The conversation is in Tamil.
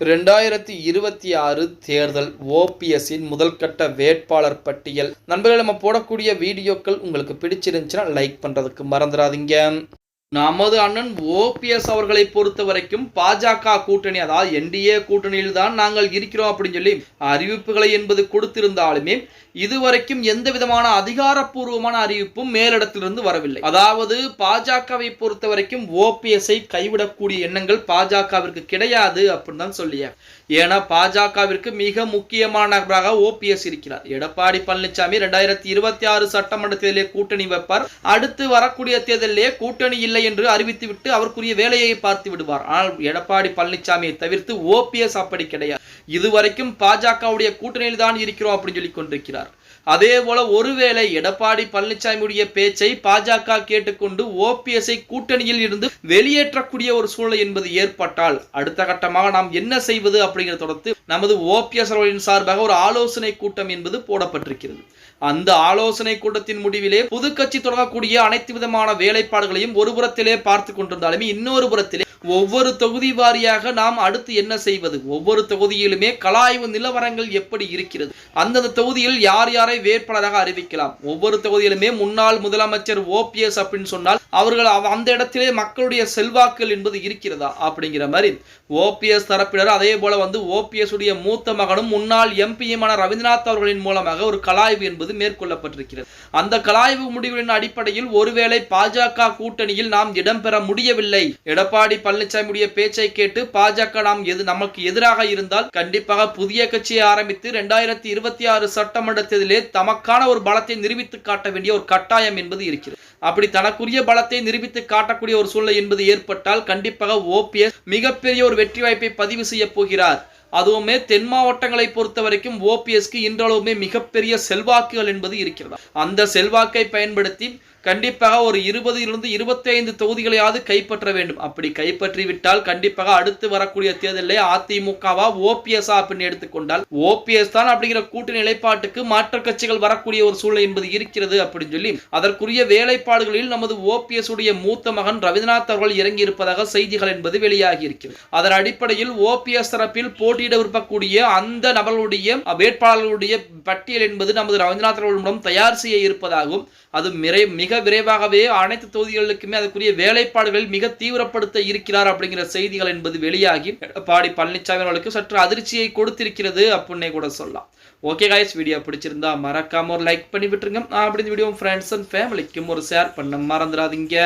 ரெண்டாயிரத்தி இருபத்தி ஆறு தேர்தல் ஓபிஎஸ்ஸின் முதல் கட்ட வேட்பாளர் பட்டியல். நண்பர்களை நம்ம போடக்கூடிய வீடியோக்கள் உங்களுக்கு பிடிச்சிருந்துச்சுன்னா லைக் பண்ணுறதுக்கு மறந்துடாதீங்க. நமது அண்ணன் ஓபிஎஸ் அவர்களை பொறுத்த வரைக்கும் பாஜக கூட்டணி அதாவது என்டிஏ கூட்டணியில் தான் நாங்கள் இருக்கிறோம் அப்படின்னு சொல்லி அறிவிப்புகளை என்பது கொடுத்திருந்தாலுமே இதுவரைக்கும் எந்த விதமான அதிகாரப்பூர்வமான அறிவிப்பும் மேலிடத்திலிருந்து வரவில்லை. அதாவது பாஜகவை பொறுத்த வரைக்கும் ஓபிஎஸ்ஐ கைவிடக்கூடிய எண்ணங்கள் பாஜகவிற்கு கிடையாது அப்படின்னு தான் சொல்லிய. ஏன்னா பாஜகவிற்கு மிக முக்கியமான நபராக ஓபிஎஸ் இருக்கிறார். எடப்பாடி பழனிசாமி ரெண்டாயிரத்தி இருபத்தி ஆறு சட்டமன்ற தேர்தலிலே கூட்டணி வைப்பார். அடுத்து வரக்கூடிய தேர்தலிலே கூட்டணி இல்லை என்று அறிவித்துவிட்டு அவருக்குரிய வேலையை பார்த்து விடுவார். ஆனால் எடப்பாடி பழனிசாமியை தவிர்த்து ஓபிஎஸ் அப்படி கிடையாது. இதுவரைக்கும் பாஜகவுடைய கூட்டணியில் தான் இருக்கிறோம் அப்படின்னு சொல்லி கொண்டிருக்கிறார். அதே போல ஒருவேளை எடப்பாடி பழனிசாமியுடைய பேச்சை பாஜக கேட்டுக்கொண்டு ஓபிஎஸ்ஐ கூட்டணியில் இருந்து வெளியேற்றக்கூடிய ஒரு சூழல் என்பது ஏற்பட்டால் அடுத்த கட்டமாக நாம் என்ன செய்வது அப்படிங்கிற தொடர்ந்து நமது ஓபிஎஸ் அவர்களின் சார்பாக ஒரு ஆலோசனை கூட்டம் என்பது போடப்பட்டிருக்கிறது. அந்த ஆலோசனை கூட்டத்தின் முடிவிலே புதுக்கட்சி தொடங்கக்கூடிய அனைத்து விதமான வேலைப்பாடுகளையும் ஒரு புறத்திலே பார்த்து கொண்டிருந்தாலுமே இன்னொரு புறத்திலே ஒவ்வொரு தொகுதி வாரியாக நாம் அடுத்து என்ன செய்வது? ஒவ்வொரு தொகுதியிலுமே கலாய்வு நிலவரங்கள் எப்படி இருக்கிறது? அந்தந்த தொகுதியில் யார் யாரை வேட்பாளராக அறிவிக்கலாம்? ஒவ்வொரு தொகுதியிலுமே முன்னாள் முதலமைச்சர் ஓபிஎஸ் அப்படின்னு சொன்னால் அவர்கள் அந்த இடத்திலே மக்களுடைய செல்வாக்குகள் என்பது இருக்கிறதா? அப்படிங்கிற மாதிரி ஓபிஎஸ் தரப்பினர் அதே போல வந்து ஓபிஎஸ் உடைய மூத்த மகனும் முன்னாள் எம்பியுமான ரவீந்திரநாத் அவர்களின் மூலமாக ஒரு கலாய்வு என்பது மேற்கொள்ளப்பட்டிருக்கிறது. அந்த கலாய்வு முடிவுகளின் அடிப்படையில் ஒருவேளை பாஜக கூட்டணியில் நாம் இடம்பெற முடியவில்லை. எடப்பாடி பழனிசாமியுடைய பேச்சை கேட்டு பாஜக நாம் எது நமக்கு எதிராக இருந்தால் கண்டிப்பாக புதிய கட்சியை ஆரம்பித்து இரண்டாயிரத்தி இருபத்தி ஆறு சட்டமன்ற தேர்தலே தமக்கான ஒரு பலத்தை நிரூபித்து காட்ட வேண்டிய ஒரு கட்டாயம் என்பது இருக்கிறது. அப்படி தனக்குரிய பலத்தை நிரூபித்து காட்டக்கூடிய ஒரு சூழ்நிலை என்பது ஏற்பட்டால் கண்டிப்பாக ஓபிஎஸ் மிகப்பெரிய ஒரு வெற்றி வாய்ப்பை பதிவு செய்ய போகிறார். அதுவுமே தென் மாவட்டங்களை பொறுத்த வரைக்கும் ஓபிஎஸ்க்கு இன்றளவுமே மிகப்பெரிய செல்வாக்குகள் என்பது இருக்கிறது. அந்த செல்வாக்கை பயன்படுத்தி கண்டிப்பாக ஒரு இருபதிலிருந்து இருபத்தைந்து தொகுதிகளையாவது கைப்பற்ற வேண்டும். அப்படி கைப்பற்றி விட்டால் கண்டிப்பாக அடுத்து வரக்கூடிய தேர்தலில் அதிமுகவா ஓபிஎஸ்ஆ அப்படின்னு எடுத்துக்கொண்டால் ஓபிஎஸ் தான் அப்படிங்கிற கூட்டு நிலைப்பாட்டுக்கு மாற்று கட்சிகள் வரக்கூடிய ஒரு சூழ்நிலை என்பது இருக்கிறது அப்படின்னு சொல்லி அதற்குரிய வேலைப்பாடுகளில் நமது ஓபிஎஸ் உடைய மூத்த மகன் ரவீந்திரநாத் அவர்கள் இறங்கி இருப்பதாக செய்திகள் என்பது வெளியாகி இருக்கிறது. அதன் அடிப்படையில் ஓபிஎஸ் தரப்பில் போட்டியிட விரும்பக்கூடிய அந்த நபர்களுடைய வேட்பாளர்களுடைய பட்டியல் என்பது நமது ரவீந்திரநாத் அவர்கள் மூலம் தயார் செய்ய இருப்பதாகவும் அது மிக மிக விரைவாகவே அனைத்து தொகுதிகளுக்குமே அதுக்குரிய வேலைப்பாடுகளில் மிக தீவிரப்படுத்த இருக்கிறார் அப்படிங்கிற செய்திகள் என்பது வெளியாகி எடப்பாடி பழனிசாமி அவர்களுக்கு சற்று அதிர்ச்சியை கொடுத்திருக்கிறது அப்படின்னே கூட சொல்லலாம். ஓகே காய்ஸ் வீடியோ பிடிச்சிருந்தா மறக்காம ஒரு லைக் பண்ணி விட்டுருங்க. அப்படி இந்த வீடியோ ஃப்ரெண்ட்ஸ் அண்ட் ஃபேமிலிக்கும் ஒரு ஷேர் பண்ண மறந்துடாதீங்க.